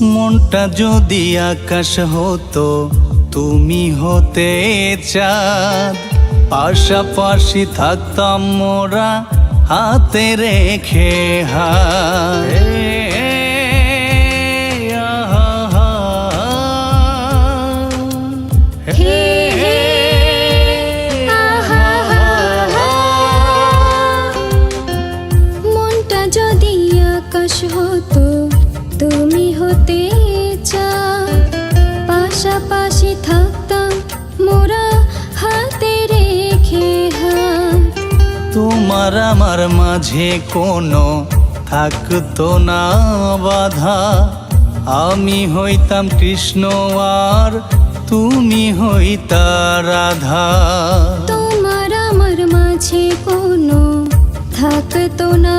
মনটা যদি আকাশ হতো তুমি হতে চাঁদ। পাশাপাশি থাকতাম মোরা হাতে রেখে হাত। হে হে হা হা। মনটা যদি আকাশ হতো তুমি হতে চাও। পাশাপাশি থাকতাম মোরা হাতে রেখে হাত তোমার আমার মাঝে কোনো থাকতো না বাধা। আমি হইতাম কৃষ্ণ আর তুমি হইতা রাধা। তোমার আমার মাঝে কোনো থাকতো না